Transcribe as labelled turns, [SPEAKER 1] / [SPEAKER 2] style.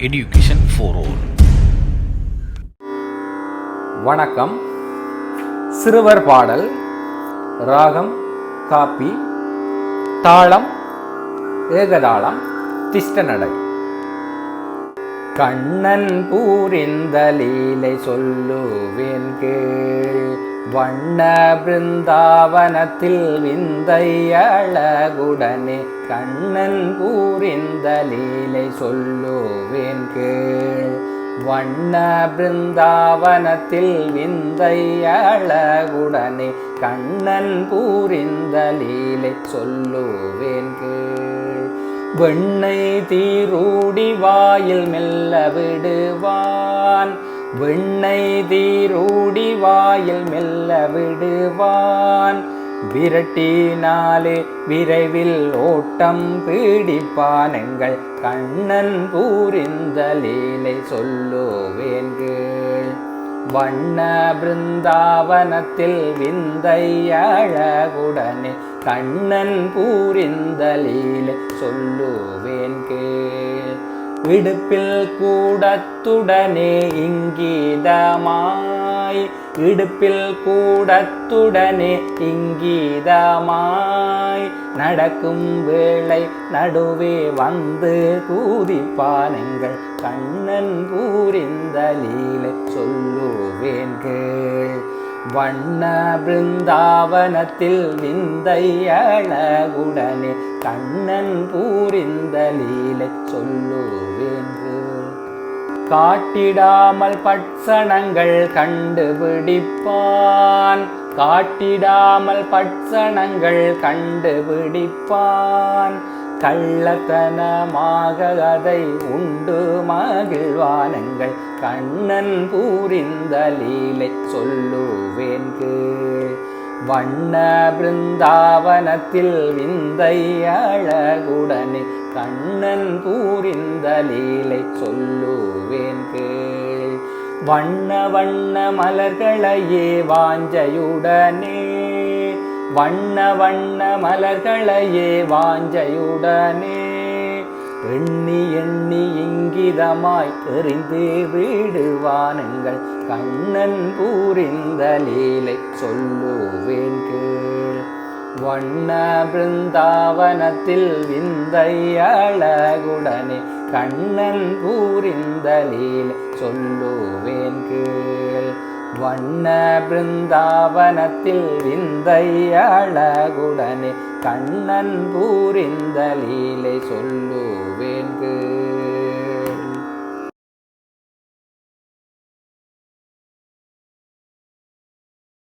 [SPEAKER 1] Education for all.
[SPEAKER 2] வணக்கம். சிறுவர் பாடல். ராகம் காப்பி. தாளம் ஏகதாளம் திஷ்டநடை. கண்ணன் பூரிந்த லீலை சொல்லுவேன் கேள். வண்ண பிருந்தாவனத்தில் விந்தையழகுடனே கண்ணன் கூறிந்த லீலை சொல்லுவேன் கேள். வண்ண பிருந்தாவனத்தில் விந்தையழகுடனே கண்ணன் கூறிந்த லீலை சொல்லுவேன் கேள். வெண்ணை தீரூடி வாயில் மெல்ல விடுவான். வெண்ணை தீரூடி வாயில் மெல்ல விடுவான். விரட்டினாலே விரைவில் ஓட்டம் பீடிப்பான் எங்கள் கண்ணன் பூரிந்த லீலை சொல்லுவேன்கள் வண்ண பிருந்தாவனத்தில் விந்தை அழகுடனே கண்ணன் பூரிந்த லீலை சொல்லுவேன்கள் இடுப்பில் கூடத்துடனே இங்கீதமாய். இடுப்பில் கூடத்துடனே இங்கீதமாய். நடக்கும் வேளை நடுவே வந்து கூதிப்பானங்கள் கண்ணன் கூறிந்த லீலை சொல்லுவேன் கே வண்ண பிருந்தாவனத்தில் விந்தை அழகுடனே கண்ணன் பூரிந்த லீலை சொல்லுவேன் காட்டிடாமல் பட்சணங்கள் கண்டுபிடிப்பான். காட்டிடாமல் பட்சணங்கள் கண்டுபிடிப்பான். கள்ளத்தனமாக அதை உண்டு மகிழ்வானங்கள். கண்ணன் பூரிந்த லீலை சொல்லுவேன்கு வண்ண பிருந்தாவனத்தில் விந்தை அழகுடனே கண்ணன் பூரிந்த லீலை சொல்லுவேன்கு வண்ண வண்ண மலர்களையே வாஞ்சையுடனே வண்ண வண்ண மலர்களையே வாஞ்சையுடனே. எண்ணி எண்ணி இங்கிதமாய் எறிந்து விடுவானுங்கள். கண்ணன் பூரிந்த லீலை சொல்லுவேன் கேள். வண்ண பிருந்தாவனத்தில் விந்தை அழகுடனே. கண்ணன் பூரிந்த லீலை சொல்லுவேன் கேள். வண்ண பிருந்தாவனத்தில் விந்தை அழகுடனே கண்ணன் பூரிந்த லீலை சொல்லுவேன்கு